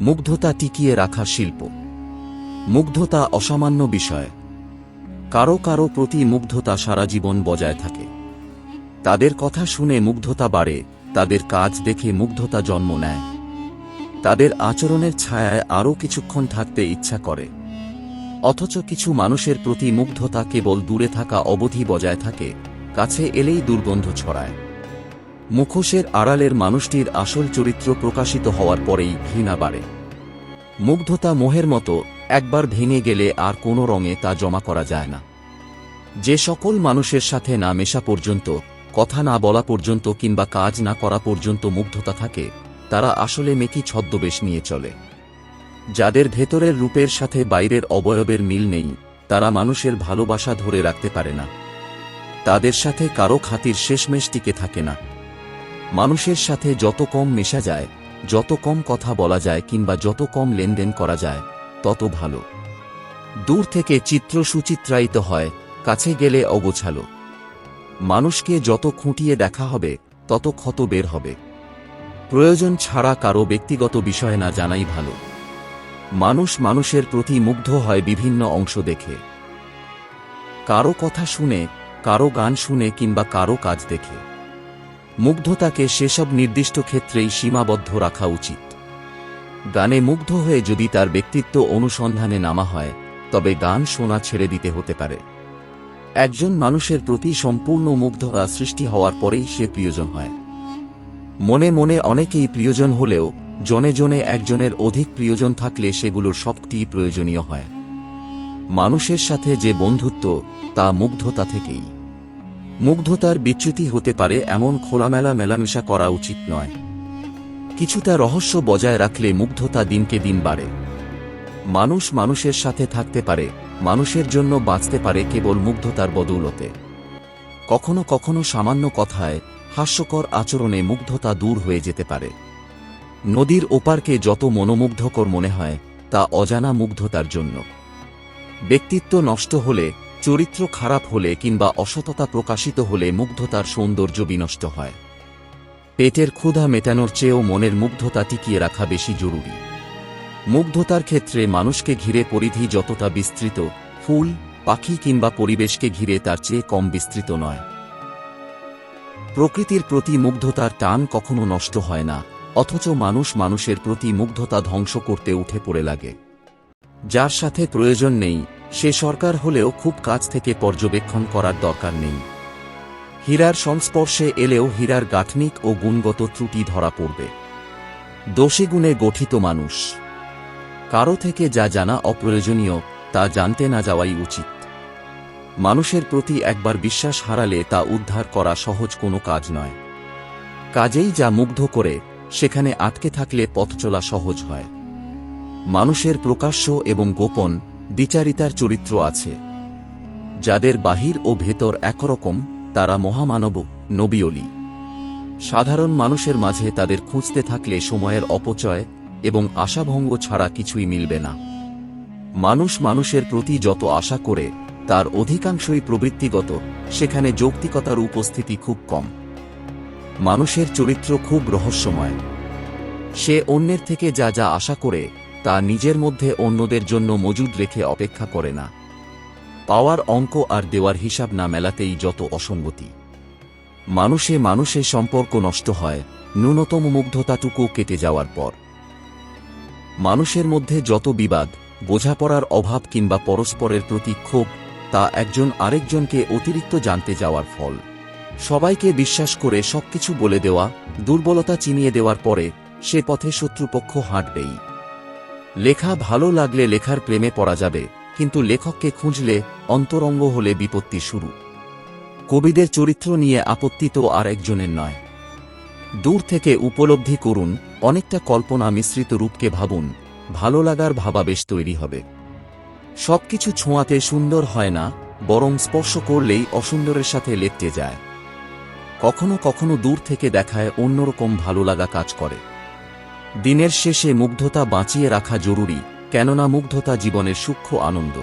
মুগ্ধতা টিকিয়ে রাখা শিল্প। মুগ্ধতা অসামান্য বিষয়। কারও কারও প্রতি মুগ্ধতা সারা জীবন বজায় থাকে। তাদের কথা শুনে মুগ্ধতা বাড়ে, তাদের কাজ দেখে মুগ্ধতা জন্ম নেয়। তাদের আচরণের ছায়ায় আরও কিছুক্ষণ থাকতে ইচ্ছা করে। অথচ কিছু মানুষের প্রতি মুগ্ধতা কেবল দূরে থাকা অবধি বজায় থাকে, কাছে এলেই দুর্গন্ধ ছড়ায়। মুখোশের আড়ালের মানুষটির আসল চরিত্র প্রকাশিত হওয়ার পরেই ঘৃণা বাড়ে। মুগ্ধতা মোহের মতো একবার ভেঙে গেলে আর কোনো রঙে তা জমা করা যায় না। যে সকল মানুষের সাথে না মেশা পর্যন্ত, কথা না বলা পর্যন্ত কিংবা কাজ না করা পর্যন্ত মুগ্ধতা থাকে, তারা আসলে মেকি ছদ্মবেশ নিয়ে চলে। যাদের ভেতরের রূপের সাথে বাইরের অবয়বের মিল নেই, তারা মানুষের ভালোবাসা ধরে রাখতে পারে না। তাদের সাথে কারও খাতির শেষমেশ টিকে থাকে না। মানুষের সাথে যত কম মেশা যায়, যত কম কথা বলা যায় কিংবা যত কম লেনদেন করা যায়, তত ভালো। দূর থেকে চিত্র সুচিত্রায়িত হয়, কাছে গেলে অগোছালো। মানুষকে যত খুঁটিয়ে দেখা হবে, তত ক্ষত বের হবে। প্রয়োজন ছাড়া কারও ব্যক্তিগত বিষয় না জানাই ভালো। মানুষ মানুষের প্রতি মুগ্ধ হয় বিভিন্ন অংশ দেখে। কারও কথা শুনে, কারও গান শুনে কিংবা কারও কাজ দেখে। মুগ্ধতাকে সেসব নির্দিষ্ট ক্ষেত্রেই সীমাবদ্ধ রাখা উচিত। গানে মুগ্ধ হয়ে যদি তার ব্যক্তিত্ব অনুসন্ধানে নামা হয়, তবে গান শোনা ছেড়ে দিতে হতে পারে। একজন মানুষের প্রতি সম্পূর্ণ মুগ্ধতা সৃষ্টি হওয়ার পরেই সে প্রিয়জন হয়। মনে মনে অনেকেই প্রিয়জন হলেও, জনে জনে একজনের অধিক প্রিয়জন থাকলে সেগুলোর সবটি প্রয়োজনীয় হয়। মানুষের সাথে যে বন্ধুত্ব, তা মুগ্ধতা থেকেই। মুগ্ধতার বিচ্যুতি হতে পারে এমন খোলামেলা মেলামেশা করা উচিত নয়। কিছুটা রহস্য বজায় রাখলে মুগ্ধতা দিনকে দিন বাড়ে। মানুষ মানুষের সাথে থাকতে পারে, মানুষের জন্য বাঁচতে পারে কেবল মুগ্ধতার বদৌলতে। কখনো কখনো সামান্য কথায়, হাস্যকর আচরণে মুগ্ধতা দূর হয়ে যেতে পারে। নদীর ওপারকে যত মনোমুগ্ধকর মনে হয়, তা অজানা মুগ্ধতার জন্য। ব্যক্তিত্ব নষ্ট হলে চরিত্র খারাপ হলে কিংবা অসততা প্রকাশিত হলে মুগ্ধতার সৌন্দর্য বিনষ্ট হয়। পেটের ক্ষুধা মেটানোর চেয়েও মনের মুগ্ধতা টিকিয়ে রাখা বেশি জরুরি। মুগ্ধতার ক্ষেত্রে মানুষকে ঘিরে পরিধি যতটা বিস্তৃত, ফুল, পাখি কিংবা পরিবেশকে ঘিরে তার চেয়ে কম বিস্তৃত নয়। প্রকৃতির প্রতি মুগ্ধতার টান কখনো নষ্ট হয় না, অথচ মানুষ মানুষের প্রতি মুগ্ধতা ধ্বংস করতে উঠে পড়ে লাগে। যার সাথে প্রয়োজন নেই সে সরকার হলেও খুব কাছ থেকে পর্যবেক্ষণ করার দরকার নেই। হীরার সংস্পর্শে এলেও হীরার গাঠনিক ও গুণগত ত্রুটি ধরা পড়বে। দোষে গুণে গঠিত মানুষ। কারও থেকে যা জানা অপ্রয়োজনীয়, তা জানতে না যাওয়াই উচিত। মানুষের প্রতি একবার বিশ্বাস হারালে তা উদ্ধার করা সহজ কোনো কাজ নয়। কাজেই যা মুগ্ধ করে, সেখানে আটকে থাকলে পথ চলা সহজ হয়। মানুষের প্রকাশ্য এবং গোপন বিচারিতার চরিত্র আছে। যাদের বাহির ও ভেতর একরকম, তারা মহামানব নবীলি সাধারণ মানুষের মাঝে তাদের খুঁজতে থাকলে সময়ের অপচয় এবং আশাভঙ্গ ছাড়া কিছুই মিলবে না। মানুষ মানুষের প্রতি যত আশা করে, তার অধিকাংশই প্রবৃত্তিগত, সেখানে যৌক্তিকতার উপস্থিতি খুব কম। মানুষের চরিত্র খুব রহস্যময়। সে অন্যের থেকে যা যা আশা করে তা নিজের মধ্যে অন্যদের জন্য মজুদ রেখে অপেক্ষা করে না। পাওয়ার অঙ্ক আর দেওয়ার হিসাব না মেলাতেই যত অসঙ্গতি। মানুষে মানুষে সম্পর্ক নষ্ট হয়, ন্যূনতম মুগ্ধতাটুকু কেটে যাওয়ার পর। মানুষের মধ্যে যত বিবাদ, বোঝাপড়ার অভাব কিংবা পরস্পরের প্রতি ক্ষোভ, তা একজন আরেকজনকে অতিরিক্ত জানতে যাওয়ার ফল। সবাইকে বিশ্বাস করে সবকিছু বলে দেওয়া, দুর্বলতা চিনিয়ে দেওয়ার পরে সে পথে শত্রুপক্ষ হাঁটবেই। লেখা ভালো লাগলে লেখার প্রেমে পড়া যাবে, কিন্তু লেখককে খুঁজলে অন্তরঙ্গ হলে বিপত্তি শুরু। কবিদের চরিত্র নিয়ে আপত্তি তো আর একজনের নয়। দূর থেকে উপলব্ধি করুন, অনেকটা কল্পনা মিশ্রিত রূপকে ভাবুন, ভালো লাগার ভাবাবেশ তৈরি হবে। সবকিছু ছোঁয়াতে সুন্দর হয় না, বরং স্পর্শ করলেই অসুন্দরের সাথে লেপটে যায়। কখনো কখনো দূর থেকে দেখায় অন্যরকম ভালো লাগা কাজ করে। দিনের শেষে মুগ্ধতা বাঁচিয়ে রাখা জরুরি, কেননা মুগ্ধতা জীবনের সূক্ষ্ম আনন্দ।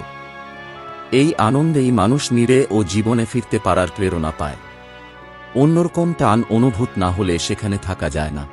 এই আনন্দেই মানুষ নিরে ও জীবনে ফিরতে পারার প্রেরণা পায়। অন্যরকম টান অনুভূত না হলে সেখানে থাকা যায় না।